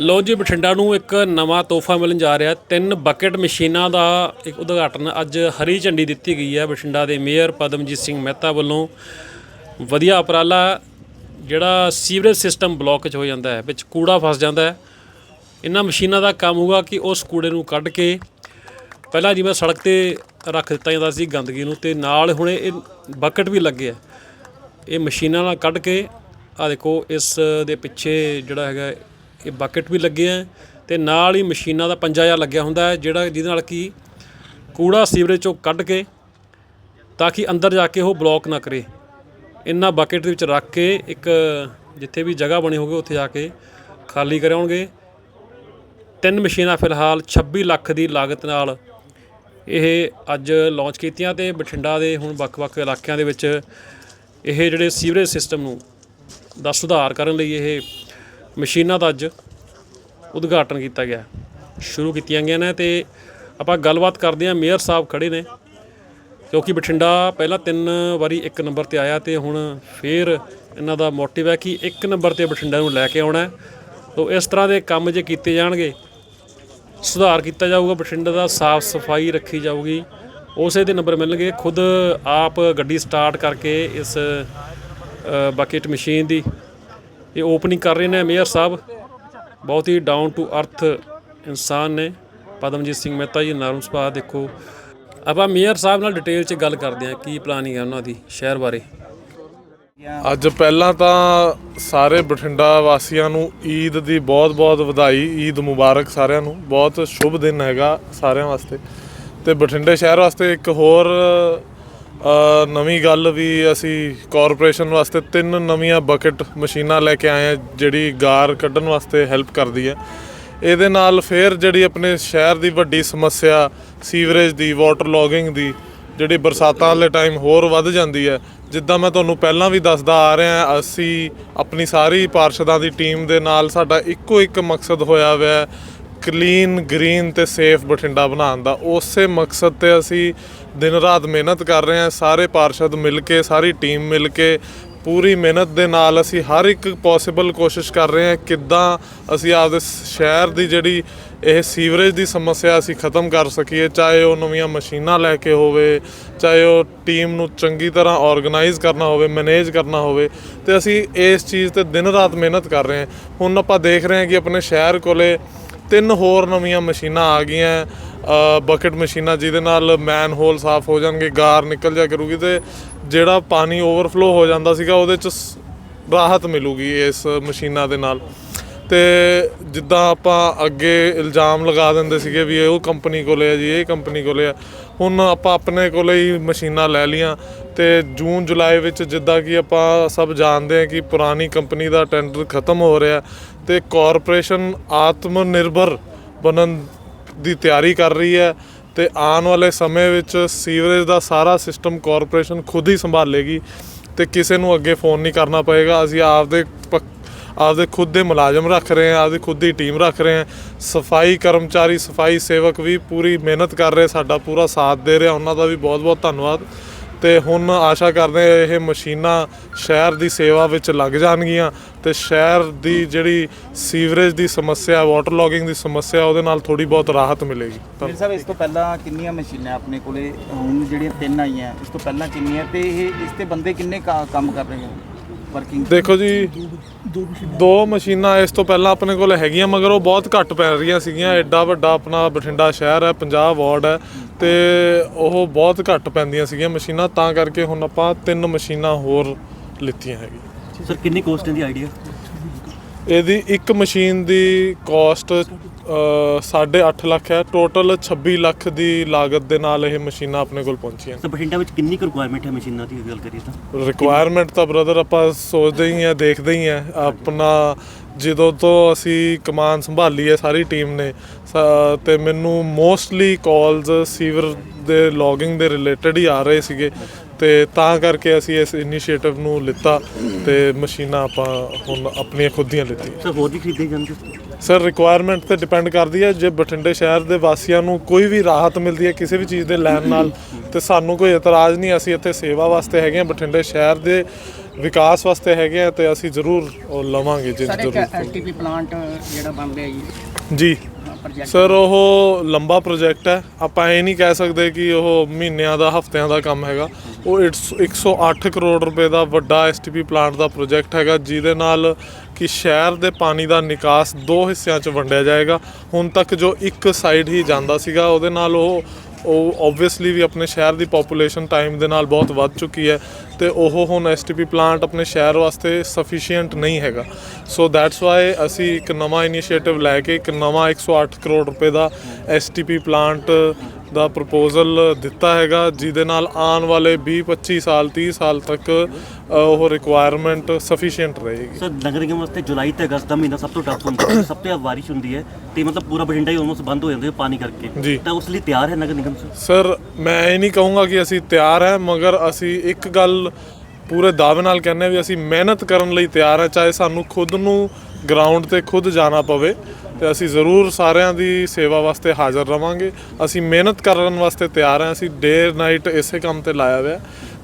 ਲੋ ਜੀ, ਬਠਿੰਡਾ ਨੂੰ ਇੱਕ ਨਵਾਂ ਤੋਹਫਾ ਮਿਲਣ ਜਾ ਰਿਹਾ। ਤਿੰਨ ਬਕਟ ਮਸ਼ੀਨਾਂ ਦਾ ਇੱਕ ਉਦਘਾਟਨ ਅੱਜ ਹਰੀ ਝੰਡੀ ਦਿੱਤੀ ਗਈ ਹੈ। ਬਠਿੰਡਾ ਦੇ ਮੇਅਰ ਪਦਮਜੀਤ ਸਿੰਘ ਮਹਿਤਾ ਵੱਲੋਂ ਵਧੀਆ ਉਪਰਾਲਾ, ਜਿਹੜਾ ਸੀਵਰੇਜ ਸਿਸਟਮ ਬਲੌਕ 'ਚ ਹੋ ਜਾਂਦਾ ਹੈ, ਵਿੱਚ ਕੂੜਾ ਫਸ ਜਾਂਦਾ ਹੈ। ਇਹਨਾਂ ਮਸ਼ੀਨਾਂ ਦਾ ਕੰਮ ਹੋਊਗਾ ਕਿ ਉਸ ਕੂੜੇ ਨੂੰ ਕੱਢ ਕੇ ਪਹਿਲਾਂ ਜਿਵੇਂ ਸੜਕ ਤੇ ਰੱਖ ਦਿੱਤਾ ਜਾਂਦਾ ਸੀ ਗੰਦਗੀ ਨੂੰ, ਤੇ ਨਾਲ ਹੁਣ ਇਹ ਬਕਟ ਵੀ ਲੱਗੇ ਆ। ਇਹ ਮਸ਼ੀਨਾਂ ਨਾਲ ਕੱਢ ਕੇ ਆ ਦੇਖੋ, ਇਸ ਦੇ ਪਿੱਛੇ ਜਿਹੜਾ ਹੈਗਾ ਇਹ ਬਕਟ ਵੀ ਲੱਗੇ ਆ ਤੇ ਨਾਲ ਹੀ ਮਸ਼ੀਨਾਂ ਦਾ ਪੰਜਾ ਜਿਹਾ ਲੱਗਿਆ ਹੁੰਦਾ ਹੈ, ਜਿਹੜਾ ਜਿਹਦੇ ਨਾਲ ਕਿ ਕੂੜਾ ਸੀਵਰੇਜ ਚੋਂ ਕੱਢ ਕੇ ਤਾਂ ਕਿ ਅੰਦਰ ਜਾ ਕੇ ਉਹ ਬਲੌਕ ਨਾ ਕਰੇ। ਇਹਨਾਂ ਬਕਟ ਦੇ ਵਿੱਚ ਰੱਖ ਕੇ ਇੱਕ ਜਿੱਥੇ ਵੀ ਜਗ੍ਹਾ ਬਣੀ ਹੋਵੇ ਉੱਥੇ ਜਾ ਕੇ ਖਾਲੀ ਕਰਾਉਣਗੇ। ਤਿੰਨ ਮਸ਼ੀਨਾਂ ਫਿਲਹਾਲ 26 ਲੱਖ ਦੀ ਲਾਗਤ ਨਾਲ ਇਹ ਅੱਜ ਲਾਂਚ ਕੀਤੀਆਂ ਤੇ ਬਠਿੰਡਾ ਦੇ ਹੁਣ ਵੱਖ-ਵੱਖ ਇਲਾਕਿਆਂ ਦੇ ਵਿੱਚ ਇਹ ਜਿਹੜੇ ਸੀਵਰੇਜ ਸਿਸਟਮ ਨੂੰ ਦਾ ਸੁਧਾਰ ਕਰਨ ਲਈ ਇਹ ਮਸ਼ੀਨਾਂ ਦਾ ਅੱਜ ਉਦਘਾਟਨ ਕੀਤਾ ਗਿਆ। ਸ਼ੁਰੂ ਕੀਤੀਆਂ ਗਈਆਂ ਨੇ ਤੇ ਆਪਾਂ ਗੱਲਬਾਤ ਕਰਦੇ ਹਾਂ। ਮੇਅਰ ਸਾਹਿਬ ਖੜੇ ਨੇ, ਕਿਉਂਕਿ ਬਠਿੰਡਾ ਪਹਿਲਾਂ ਤਿੰਨ ਵਾਰੀ ਇੱਕ ਨੰਬਰ ਤੇ ਆਇਆ ਤੇ ਹੁਣ ਫੇਰ ਇਹਨਾਂ ਦਾ ਮੋਟਿਵ ਹੈ ਕਿ ਇੱਕ ਨੰਬਰ ਤੇ ਬਠਿੰਡਾ ਨੂੰ ਲੈ ਕੇ ਆਉਣਾ ਹੈ। ਇਸ ਤਰ੍ਹਾਂ ਦੇ ਕੰਮ ਜੇ ਕੀਤੇ ਜਾਣਗੇ, ਸੁਧਾਰ ਕੀਤਾ ਜਾਊਗਾ, ਬਠਿੰਡਾ ਦਾ ਸਾਫ਼ ਸਫ਼ਾਈ ਰੱਖੀ ਜਾਊਗੀ, ਉਸੇ ਦੇ ਨੰਬਰ ਮਿਲਣਗੇ। ਖੁਦ ਆਪ ਗੱਡੀ ਸਟਾਰਟ ਕਰਕੇ ਇਸ ਬਕਟ ਮਸ਼ੀਨ ਦੀ ਇਹ ਓਪਨਿੰਗ ਕਰ ਰਹੇ ਨੇ ਮੇਅਰ ਸਾਹਿਬ। ਬਹੁਤ ਹੀ ਡਾਊਨ ਟੂ ਅਰਥ ਇਨਸਾਨ ਨੇ। ਪਦਮਜੀਤ ਸਿੰਘ ਮਹਿਤਾ ਜੀ ਨਾਰਮ ਸਭਾ, ਦੇਖੋ। ਆਪਾਂ ਮੇਅਰ ਸਾਹਿਬ ਨਾਲ ਡਿਟੇਲ 'ਚ ਗੱਲ ਕਰਦੇ ਹਾਂ, ਕੀ ਪਲਾਨਿੰਗ ਹੈ ਉਹਨਾਂ ਦੀ ਸ਼ਹਿਰ ਬਾਰੇ। ਅੱਜ ਪਹਿਲਾਂ ਤਾਂ ਸਾਰੇ ਬਠਿੰਡਾ ਵਾਸੀਆਂ ਨੂੰ ਈਦ ਦੀ ਬਹੁਤ-ਬਹੁਤ ਵਧਾਈ, ਈਦ ਮੁਬਾਰਕ ਸਾਰਿਆਂ ਨੂੰ। ਬਹੁਤ ਸ਼ੁਭ ਦਿਨ ਹੈਗਾ ਸਾਰਿਆਂ ਵਾਸਤੇ। ਤੇ ਬਠਿੰਡੇ ਸ਼ਹਿਰ ਵਾਸਤੇ ਇੱਕ ਹੋਰ ਨਵੀਂ ਗੱਲ ਵੀ ਅਸੀਂ ਕਾਰਪੋਰੇਸ਼ਨ ਵਾਸਤੇ ਤਿੰਨ ਨਵੀਆਂ ਬਕਟ ਮਸ਼ੀਨਾਂ ਲੈ ਕੇ ਆਏ ਆ ਜਿਹੜੀ ਗਾਰ ਕੱਢਣ ਵਾਸਤੇ ਹੈਲਪ ਕਰਦੀ ਹੈ। ਇਹਦੇ ਨਾਲ ਫੇਰ ਜਿਹੜੀ ਆਪਣੇ ਸ਼ਹਿਰ ਦੀ ਵੱਡੀ ਸਮੱਸਿਆ ਸੀਵਰੇਜ ਦੀ ਵਾਟਰ ਲੌਗਿੰਗ ਦੀ, ਜਿਹੜੀ ਬਰਸਾਤਾਂ ਵਾਲੇ ਟਾਈਮ ਹੋਰ ਵੱਧ ਜਾਂਦੀ ਹੈ। ਜਿੱਦਾਂ ਮੈਂ ਤੁਹਾਨੂੰ ਪਹਿਲਾਂ ਵੀ ਦੱਸਦਾ ਆ ਰਿਹਾ ਅਸੀਂ ਆਪਣੀ ਸਾਰੀ ਪਾਰਸ਼ਦਾਂ ਦੀ ਟੀਮ ਦੇ ਨਾਲ ਸਾਡਾ ਇੱਕੋ ਇੱਕ ਮਕਸਦ ਹੋਇਆ ਹੋਇਆ ਕਲੀਨ ਗ੍ਰੀਨ ਤੇ ਸੇਫ ਬਠਿੰਡਾ ਬਣਾਉਣ ਦਾ। ਉਸੇ ਮਕਸਦ ਤੇ ਅਸੀਂ ਦਿਨ ਰਾਤ ਮਿਹਨਤ ਕਰ ਰਹੇ ਹਾਂ, ਸਾਰੇ ਪਾਰਸ਼ਦ ਮਿਲ ਕੇ, ਸਾਰੀ ਟੀਮ ਮਿਲ ਕੇ, ਪੂਰੀ ਮਿਹਨਤ ਦੇ ਨਾਲ ਅਸੀਂ ਹਰ ਇੱਕ ਪੋਸੀਬਲ ਕੋਸ਼ਿਸ਼ ਕਰ ਰਹੇ ਹਾਂ ਕਿੱਦਾਂ ਅਸੀਂ ਆਪਦੇ ਸ਼ਹਿਰ ਦੀ ਜਿਹੜੀ ਇਹ ਸੀਵਰੇਜ ਦੀ ਸਮੱਸਿਆ ਅਸੀਂ ਖਤਮ ਕਰ ਸਕੀਏ, ਚਾਹੇ ਉਹ ਨਵੀਆਂ ਮਸ਼ੀਨਾਂ ਲੈ ਕੇ ਹੋਵੇ, ਚਾਹੇ ਉਹ ਟੀਮ ਨੂੰ ਚੰਗੀ ਤਰ੍ਹਾਂ ਆਰਗੇਨਾਈਜ਼ ਕਰਨਾ ਹੋਵੇ ਮੈਨੇਜ ਕਰਨਾ ਹੋਵੇ, ਤੇ ਅਸੀਂ ਇਸ ਚੀਜ਼ ਤੇ ਦਿਨ ਰਾਤ ਮਿਹਨਤ ਕਰ ਰਹੇ ਹਾਂ। ਹੁਣ ਆਪਾਂ ਦੇਖ ਰਹੇ ਹਾਂ ਕਿ ਆਪਣੇ ਸ਼ਹਿਰ ਕੋਲੇ ਤਿੰਨ ਹੋਰ ਨਵੀਆਂ ਮਸ਼ੀਨਾਂ ਆ ਗਈਆਂ ਬਕਟ ਮਸ਼ੀਨਾਂ ਜਿਹਦੇ ਨਾਲ ਮੈਨ ਹੋਲ ਸਾਫ਼ ਹੋ ਜਾਣਗੇ, ਗਾਰ ਨਿਕਲ ਜਾ ਕਰੂਗੀ ਤੇ ਜਿਹੜਾ ਪਾਣੀ ਓਵਰਫਲੋ ਹੋ ਜਾਂਦਾ ਸੀਗਾ ਉਹਦੇ ਚ ਸ- ਰਾਹਤ ਮਿਲੂਗੀ ਇਸ ਮਸ਼ੀਨਾਂ ਦੇ ਨਾਲ। ਤੇ ਜਿੱਦਾਂ ਆਪਾਂ ਅੱਗੇ ਇਲਜ਼ਾਮ ਲਗਾ ਦਿੰਦੇ ਸੀਗੇ ਵੀ ਇਹ ਉਹ ਕੰਪਨੀ ਕੋਲੇ ਆ ਜੀ, ਇਹ ਕੰਪਨੀ ਕੋਲੇ ਆ। ਹੁਣ ਆਪਾਂ ਆਪਣੇ ਕੋਲੇ ਹੀ ਮਸ਼ੀਨਾਂ ਲੈ ਲੀਆਂ ਤੇ ਜੂਨ, ਜੁਲਾਈ ਵਿੱਚ ਜਿੱਦਾਂ ਕਿ ਆਪਾਂ ਸਭ ਜਾਣਦੇ ਹਾਂ ਕਿ ਪੁਰਾਣੀ ਕੰਪਨੀ ਦਾ ਟੈਂਡਰ ਖਤਮ ਹੋ ਰਿਹਾ ਤੇ ਕਾਰਪੋਰੇਸ਼ਨ ਆਤਮ ਨਿਰਭਰ ਬਣਨ ਦੀ ਤਿਆਰੀ ਕਰ ਰਹੀ ਹੈ ਤੇ ਆਉਣ ਵਾਲੇ ਸਮੇਂ ਵਿੱਚ ਸੀਵਰੇਜ ਦਾ ਸਾਰਾ ਸਿਸਟਮ ਕਾਰਪੋਰੇਸ਼ਨ ਖੁਦ ਹੀ ਸੰਭਾਲੇਗੀ ਤੇ ਕਿਸੇ ਨੂੰ ਅੱਗੇ ਫੋਨ ਨਹੀਂ ਕਰਨਾ ਪਏਗਾ। ਅਸੀਂ ਆਪਦੇ ਪੱਕ- ਆਪਦੇ ਖੁਦ ਦੇ ਮੁਲਾਜ਼ਮ ਰੱਖ ਰਹੇ ਹਾਂ, ਆਪਦੀ ਖੁਦ ਦੀ ਟੀਮ ਰੱਖ ਰਹੇ ਹਾਂ। ਸਫ਼ਾਈ ਕਰਮਚਾਰੀ, ਸਫ਼ਾਈ ਸੇਵਕ ਵੀ ਪੂਰੀ ਮਿਹਨਤ ਕਰ ਰਹੇ, ਸਾਡਾ ਪੂਰਾ ਸਾਥ ਦੇ ਰਿਹਾ ਉਹਨਾਂ ਦਾ ਵੀ ਬਹੁਤ-ਬਹੁਤ ਧੰਨਵਾਦ। ਤੇ ਹੁਣ ਆਸ਼ਾ ਕਰਦੇ ਇਹ ਮਸ਼ੀਨਾਂ ਸ਼ਹਿਰ ਦੀ ਸੇਵਾ ਵਿੱਚ ਲੱਗ ਜਾਣਗੀਆਂ ਤੇ ਸ਼ਹਿਰ ਦੀ ਜਿਹੜੀ ਸੀਵਰੇਜ ਦੀ ਸਮੱਸਿਆ ਵਾਟਰ ਲੌਗਿੰਗ ਦੀ ਸਮੱਸਿਆ, ਉਹਦੇ ਨਾਲ ਥੋੜੀ ਬਹੁਤ ਰਾਹਤ ਮਿਲੇਗੀ। ਮੇਰੇ ਸਾਹਿਬ, ਇਸ ਤੋਂ ਪਹਿਲਾਂ ਕਿੰਨੀਆਂ ਮਸ਼ੀਨਾਂ ਆਪਣੇ ਕੋਲੇ? ਹੁਣ ਜਿਹੜੀਆਂ ਤਿੰਨ ਆਈਆਂ, ਇਸ ਤੋਂ ਪਹਿਲਾਂ ਕਿੰਨੀਆਂ? ਤੇ ਇਹ, ਇਸ ਤੇ ਬੰਦੇ ਕਿੰਨੇ ਕਾ- ਕੰਮ ਕਰ ਰਹੇ ਹਨ ਵਰਕਿੰਗ ਦੇਖੋ ਜੀ ਦੋ ਮਸ਼ੀਨਾਂ। ਇਸ ਤੋਂ ਪਹਿਲਾਂ ਆਪਣੇ ਕੋਲ ਹੈਗੀਆਂ ਮਗਰ ਉਹ ਬਹੁਤ ਘੱਟ ਪੈ ਰਹੀਆਂ ਸੀਗੀਆਂ। ਐਡਾ ਵੱਡਾ ਆਪਣਾ ਬਠਿੰਡਾ ਸ਼ਹਿਰ ਹੈ 50 ਵਾਰਡ ਹੈ ਤੇ ਉਹ ਬਹੁਤ ਘੱਟ ਪੈਂਦੀਆਂ ਸੀਗੀਆਂ ਮਸ਼ੀਨਾਂ। ਤਾਂ ਕਰਕੇ ਹੁਣ ਆਪਾਂ ਤਿੰਨ ਮਸ਼ੀਨਾਂ ਹੋਰ ਲਿੱਤੀਆਂ ਹੈਗੀਆਂ। ਸਰ ਕਿੰਨੀ ਕੋਸਟ ਹੈ ਦੀ ਆਈਡੀਆ ਇਹਦੀ ਇੱਕ ਮਸ਼ੀਨ ਦੀ ਕਾਸਟ 8.5 ਲੱਖ ਹੈ। ਟੋਟਲ 26 ਲੱਖ ਦੀ ਲਾਗਤ ਦੇ ਨਾਲ ਇਹ ਮਸ਼ੀਨਾਂ ਆਪਣੇ ਕੋਲ ਪਹੁੰਚੀਆਂ ਸਰ ਬਠਿੰਡਾ ਵਿੱਚ ਕਿੰਨੀ ਕੁ ਰਿਕੁਆਇਰਮੈਂਟ ਹੈ ਮਸ਼ੀਨਾਂ ਦੀ ਗੱਲ ਕਰੀਏ ਤਾਂ? ਰਿਕੁਆਇਰਮੈਂਟ ਤਾਂ ਬ੍ਰਦਰ ਆਪਾਂ ਸੋਚਦੇ ਹੀ ਆ ਦੇਖਦੇ ਹੀ ਆ ਆਪਣਾ ਜਦੋਂ ਤੋਂ ਅਸੀਂ ਕਮਾਨ ਸੰਭਾਲੀ ਹੈ ਸਾਰੀ ਟੀਮ ਨੇ ਤੇ ਮੈਨੂੰ ਮੋਸਟਲੀ ਕਾਲਸ ਸੀਵਰ ਦੇ ਲੌਗਿੰਗ ਦੇ ਰਿਲੇਟਡ ਹੀ ਆ ਰਹੇ ਸੀਗੇ। ਤੇ ਤਾਂ ਕਰਕੇ ਅਸੀਂ ਇਸ ਇਨੀਸ਼ੀਏਟਿਵ ਨੂੰ ਲਿੱਤਾ ਤੇ ਮਸ਼ੀਨਾਂ ਆਪਾਂ ਹੁਣ ਆਪਣੀਆਂ ਖੁਦ ਦੀਆਂ ਲਿੱਤੀਆਂ। ਸਰ ਹੋਰ ਵੀ ਖਰੀਦੇ ਜਾਂਦੇ ਸਰ ਰਿਕੁਆਇਰਮੈਂਟ ਤੇ ਡਿਪੈਂਡ ਕਰਦੀ ਹੈ ਜੇ ਬਠਿੰਡੇ ਸ਼ਹਿਰ ਦੇ ਵਾਸੀਆਂ ਨੂੰ ਕੋਈ ਵੀ ਰਾਹਤ ਮਿਲਦੀ ਹੈ ਕਿਸੇ ਵੀ ਚੀਜ਼ ਦੇ ਲੈਣ ਨਾਲ ਤੇ ਸਾਨੂੰ ਕੋਈ ਇਤਰਾਜ਼ ਨਹੀਂ ਅਸੀਂ ਇੱਥੇ ਸੇਵਾ ਵਾਸਤੇ ਹੈਗੇ ਹਾਂ ਬਠਿੰਡੇ ਸ਼ਹਿਰ ਦੇ ਵਿਕਾਸ ਵਾਸਤੇ ਹੈਗੇ ਆ ਤੇ ਅਸੀਂ ਜ਼ਰੂਰ ਉਹ ਲਵਾਂਗੇ ਜੇ ਸਰ ਇੱਕ ਜ਼ਰੂਰ ਐਲਟੀਪੀ ਪਲਾਂਟ ਜਿਹੜਾ ਬਣ ਰਿਹਾ ਜੀ। ਜੀ। ਪ੍ਰੋਜੈਕਟ ਸਰ ਉਹ ਲੰਬਾ ਪ੍ਰੋਜੈਕਟ ਹੈ। ਆਪਾਂ ਇਹ ਨਹੀਂ ਕਹਿ ਸਕਦੇ ਕਿ ਉਹ ਮਹੀਨਿਆਂ ਦਾ, ਹਫ਼ਤਿਆਂ ਦਾ ਕੰਮ ਹੈਗਾ। ਉਹ ਇਟਸ 108 ਕਰੋੜ ਰੁਪਏ ਦਾ ਵੱਡਾ ਐਸਟੀਪੀ ਪਲਾਂਟ ਦਾ ਪ੍ਰੋਜੈਕਟ ਹੈਗਾ, ਜਿਹਦੇ ਨਾਲ ਕਿ ਸ਼ਹਿਰ ਦੇ ਪਾਣੀ ਦਾ ਨਿਕਾਸ ਦੋ ਹਿੱਸਿਆਂ 'ਚ ਵੰਡਿਆ ਜਾਏਗਾ। ਹੁਣ ਤੱਕ ਜੋ ਇੱਕ ਸਾਈਡ ਹੀ ਜਾਂਦਾ ਸੀਗਾ, ਉਹਦੇ ਨਾਲ ਉਹ ਉਹ ਆਬਵੀਅਸਲੀ ਵੀ ਆਪਣੇ ਸ਼ਹਿਰ ਦੀ ਪੋਪੂਲੇਸ਼ਨ ਟਾਈਮ ਦੇ ਨਾਲ ਬਹੁਤ ਵੱਧ ਚੁੱਕੀ ਹੈ ਤੇ ਉਹ ਹੁਣ ਐਸਟੀਪੀ ਪਲਾਂਟ ਆਪਣੇ ਸ਼ਹਿਰ ਵਾਸਤੇ ਸਫੀਸ਼ੀਐਂਟ ਨਹੀਂ ਹੈਗਾ। ਸੋ ਦੈਟਸ ਵਾਈ ਅਸੀਂ ਇੱਕ ਨਵਾਂ ਇਨੀਸ਼ੀਏਟਿਵ ਲੈ ਕੇ ਇੱਕ ਨਵਾਂ 108 ਕਰੋੜ ਰੁਪਏ ਦਾ ਐਸਟੀਪੀ ਪਲਾਂਟ ਦਾ ਪ੍ਰਪੋਜ਼ਲ ਦਿੱਤਾ ਹੈਗਾ ਜਿਹਦੇ ਨਾਲ ਆਉਣ ਵਾਲੇ 20 25 ਸਾਲ 30 ਸਾਲ ਤੱਕ ਉਹ ਰਿਕੁਆਇਰਮੈਂਟ ਸਫੀਸ਼ੀਐਂਟ ਰਹੇਗੀ। ਸਰ ਨਗਰ ਨਿਗਮ ਵਾਸਤੇ ਜੁਲਾਈ ਤੇ ਅਗਸਤ ਦਾ ਮਹੀਨਾ ਸਭ ਤੋਂ ਟਫ ਹੁੰਦਾ ਹੈ। ਸਭ ਤੋਂ ਜ਼ਿਆਦਾ ਬਾਰਿਸ਼ ਹੁੰਦੀ ਹੈ ਤੇ ਮਤਲਬ ਪੂਰਾ ਬਠਿੰਡਾ ਹੀ ਆਲਮੋਸਟ ਬੰਦ ਹੋ ਜਾਂਦਾ ਹੈ ਪਾਣੀ ਕਰਕੇ। ਤਾਂ ਉਸ ਲਈ ਤਿਆਰ ਹੈ ਨਗਰ ਨਿਗਮ ਸਰ ਸਰ ਮੈਂ ਇਹ ਨਹੀਂ ਕਹੂੰਗਾ ਕਿ ਅਸੀਂ ਤਿਆਰ ਹੈ ਮਗਰ ਅਸੀਂ ਇੱਕ ਗੱਲ ਪੂਰੇ ਦਾਅਵੇ ਨਾਲ ਕਹਿੰਦੇ ਹਾਂ ਵੀ ਅਸੀਂ ਮਿਹਨਤ ਕਰਨ ਲਈ ਤਿਆਰ ਹੈ ਚਾਹੇ ਸਾਨੂੰ ਖੁਦ ਨੂੰ ਗਰਾਊਂਡ ਤੇ ਖੁਦ ਜਾਣਾ ਪਵੇ। ਤੇ ਅਸੀਂ ਜ਼ਰੂਰ ਸਾਰਿਆਂ ਦੀ ਸੇਵਾ ਵਾਸਤੇ ਹਾਜ਼ਰ ਰਵਾਂਗੇ। ਅਸੀਂ ਮਿਹਨਤ ਕਰਨ ਵਾਸਤੇ ਤਿਆਰ ਹਾਂ। ਅਸੀਂ ਡੇ ਨਾਈਟ ਇਸੇ ਕੰਮ ਤੇ ਲਾਇਆ ਹੋਇਆ।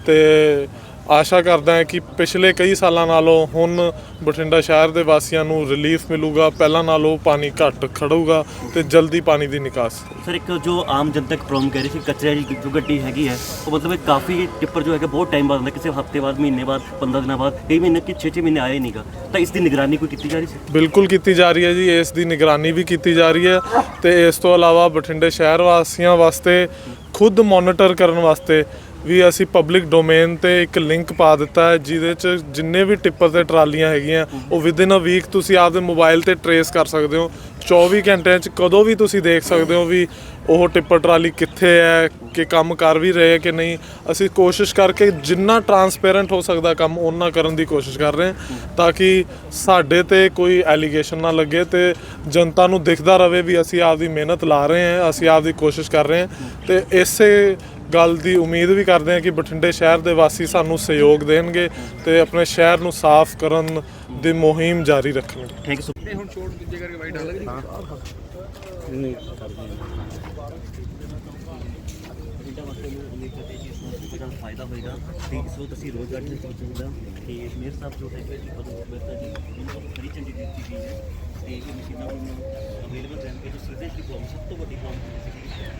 ਤੇ ਆਸ਼ਾ ਕਰਦਾ ਹਾਂ ਕਿ ਪਿਛਲੇ ਕਈ ਸਾਲਾਂ ਨਾਲੋਂ ਹੁਣ ਬਠਿੰਡਾ ਸ਼ਹਿਰ ਦੇ ਵਾਸੀਆਂ ਨੂੰ ਰਿਲੀਫ ਮਿਲੂਗਾ ਪਹਿਲਾਂ ਨਾਲੋਂ ਪਾਣੀ ਘੱਟ ਖੜੂਗਾ ਤੇ ਜਲਦੀ ਪਾਣੀ ਦੀ ਨਿਕਾਸ। ਸਰ ਇੱਕ ਜੋ ਆਮ ਜਨਤਾ ਇੱਕ ਪ੍ਰੋਬਲਮ ਕਹਿ ਰਹੀ ਸੀ ਕਚਰੇ ਦੀ ਜੋ ਗੱਡੀ ਹੈਗੀ ਹੈ ਉਹ ਮਤਲਬ ਇਹ ਕਾਫੀ ਟਿੱਪਰ ਜੋ ਹੈਗਾ ਬਹੁਤ ਟਾਈਮ ਬਾਅਦ ਆਉਂਦਾ ਕਿਸੇ ਹਫ਼ਤੇ ਬਾਅਦ ਮਹੀਨੇ ਬਾਅਦ 15 ਦਿਨਾਂ ਬਾਅਦ ਕਈ ਮਹੀਨੇ ਕਿ 6-6 ਮਹੀਨੇ ਆਏ ਨਹੀਂਗਾ ਤਾਂ ਇਸ ਦੀ ਨਿਗਰਾਨੀ ਕੋਈ ਕੀਤੀ ਜਾ ਰਹੀ ਸੀ? ਬਿਲਕੁਲ ਕੀਤੀ ਜਾ ਰਹੀ ਹੈ ਜੀ ਇਸ ਦੀ ਨਿਗਰਾਨੀ ਵੀ ਕੀਤੀ ਜਾ ਰਹੀ ਹੈ ਤੇ ਇਸ ਤੋਂ ਇਲਾਵਾ ਬਠਿੰਡੇ ਸ਼ਹਿਰ ਵਾਸੀਆਂ ਵਾਸਤੇ ਖੁਦ ਮੋਨੀਟਰ ਕਰਨ ਵਾਸਤੇ ਵੀ ਅਸੀਂ ਪਬਲਿਕ ਡੋਮੇਨ ਤੇ ਇੱਕ ਲਿੰਕ ਪਾ ਦਿੱਤਾ ਹੈ, ਜਿਹਦੇ ਚ ਜਿੰਨੇ ਵੀ ਟਿੱਪਰ ਤੇ ਟਰਾਲੀਆਂ ਹੈਗੀਆਂ, ਉਹ ਵਿਦਿਨ ਅ ਵੀਕ ਤੁਸੀਂ ਆਪਦੇ ਮੋਬਾਈਲ ਤੇ ਟਰੇਸ ਕਰ ਸਕਦੇ ਹੋ। 24 ਘੰਟਿਆਂ ਚ ਕਦੋਂ ਵੀ ਤੁਸੀਂ ਦੇਖ ਸਕਦੇ ਹੋ ਵੀ ਉਹ ਟਿੱਪਰ ਟਰਾਲੀ ਕਿੱਥੇ ਹੈ, ਕਿ ਕੰਮ ਕਰ ਵੀ ਰਹੇ ਹੈ ਕਿ ਨਹੀਂ। ਅਸੀਂ ਕੋਸ਼ਿਸ਼ ਕਰਕੇ ਜਿੰਨਾ ਟਰਾਂਸਪੇਰੈਂਟ ਹੋ ਸਕਦਾ ਕੰਮ ਉਹਨਾਂ ਕਰਨ ਦੀ ਕੋਸ਼ਿਸ਼ ਕਰ ਰਹੇ ਹਾਂ, ਤਾਂ ਕਿ ਸਾਡੇ ਤੇ ਕੋਈ ਐਲੀਗੇਸ਼ਨ ਨਾ ਲੱਗੇ ਤੇ ਜਨਤਾ ਨੂੰ ਦਿਖਦਾ ਰਹੇ ਵੀ ਅਸੀਂ ਆਪਦੀ ਮਿਹਨਤ ਲਾ ਰਹੇ ਹਾਂ, ਅਸੀਂ ਆਪਦੀ ਕੋਸ਼ਿਸ਼ ਕਰ ਰਹੇ ਹਾਂ। ਤੇ ਇਸੇ ਗੱਲ ਦੀ ਉਮੀਦ ਵੀ ਕਰਦੇ ਹਾਂ ਕਿ ਬਠਿੰਡੇ ਸ਼ਹਿਰ ਦੇ ਵਾਸੀ ਸਾਨੂੰ ਸਹਿਯੋਗ ਦੇਣਗੇ ਤੇ ਆਪਣੇ ਸ਼ਹਿਰ ਨੂੰ ਸਾਫ਼ ਕਰਨ ਦੀ ਮੁਹਿੰਮ ਜਾਰੀ ਰੱਖਣਗੇ। ਥੈਂਕ ਯੂ ਸੋ ਫਾਇਦਾ ਹੋਏਗਾ ਤੇ ਇਸ ਅਸੀਂ ਰੋਜ਼ਗਾਰੀ ਦੇ ਵਿੱਚ ਹੁੰਦਾ ਤੇ ਮੇਰ ਸਾਹਿਬ ਜੋ ਹੈਗੇ ਜੀ ਪਦਮ ਬੇਟਾ ਜੀ ਉਹਨਾਂ ਨੂੰ ਖਰੀ ਚੰਗੀ ਦਿੱਤੀ ਗਈ ਹੈ। ਤੇ ਇਹ ਮਸ਼ੀਨਾਂ ਹੁਣ ਅਵੇਲੇਬਲ ਰਹਿਣਗੇ ਜੋ ਸਿੱਧੇ ਦੀ ਪ੍ਰੋਬਲਮ ਸਭ ਤੋਂ ਵੱਡੀ ਪ੍ਰੋਬਲਮ ਸੀ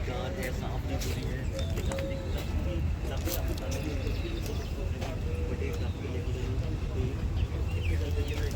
ਕਾਰ ਹੈ, ਸਾਫ਼ ਨਹੀਂ ਹੋ ਹੈ ਇਹ ਕਾਫੀ ਦਿੱਕਤ ਸੀ ਕਾਫੀ ਕਾਫੀ ਸਾਲ ਦੀ ਵੱਡੇ ਕਾਫੀ ਲੈ ਕੇ ਤੇ ਇੱਥੇ ਤੱਕ ਜਿਹੜਾ